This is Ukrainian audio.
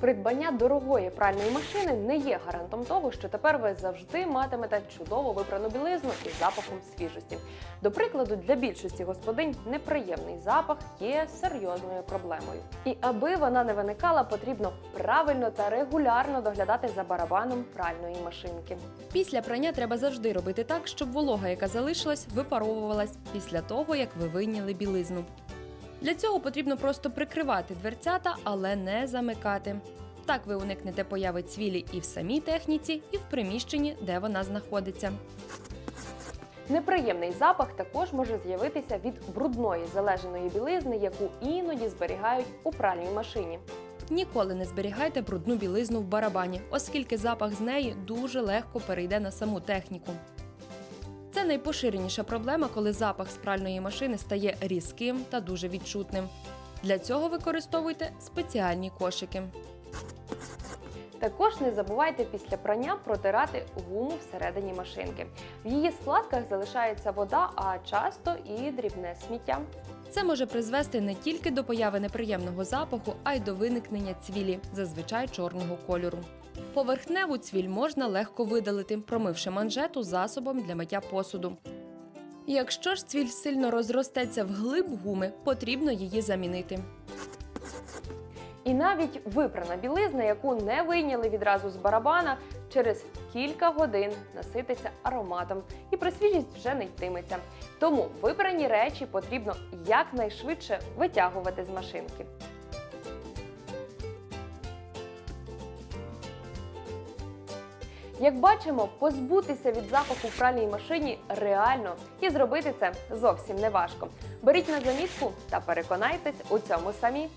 Придбання дорогої пральної машини не є гарантом того, що тепер ви завжди матимете чудово випрану білизну із запахом свіжості. До прикладу, для більшості господинь неприємний запах є серйозною проблемою. І аби вона не виникала, потрібно правильно та регулярно доглядати за барабаном пральної машинки. Після прання треба завжди робити так, щоб волога, яка залишилась, випаровувалась після того, як ви вийняли білизну. Для цього потрібно просто прикривати дверцята, але не замикати. Так ви уникнете появи цвілі і в самій техніці, і в приміщенні, де вона знаходиться. Неприємний запах також може з'явитися від брудної залежаної білизни, яку іноді зберігають у пральній машині. Ніколи не зберігайте брудну білизну в барабані, оскільки запах з неї дуже легко перейде на саму техніку. Це найпоширеніша проблема, коли запах з пральної машини стає різким та дуже відчутним. Для цього використовуйте спеціальні кошики. Також не забувайте після прання протирати гуму всередині машинки. В її складках залишається вода, а часто і дрібне сміття. Це може призвести не тільки до появи неприємного запаху, а й до виникнення цвілі, зазвичай чорного кольору. Поверхневу цвіль можна легко видалити, промивши манжету засобом для миття посуду. Якщо ж цвіль сильно розростеться вглиб гуми, потрібно її замінити. І навіть випрана білизна, яку не вийняли відразу з барабана, через кілька годин насититься ароматом і про свіжість вже не йтиметься. Тому випрані речі потрібно якнайшвидше витягувати з машинки. Як бачимо, позбутися від запаху в пральній машині реально і зробити це зовсім не важко. Беріть на замітку та переконайтесь у цьому самі.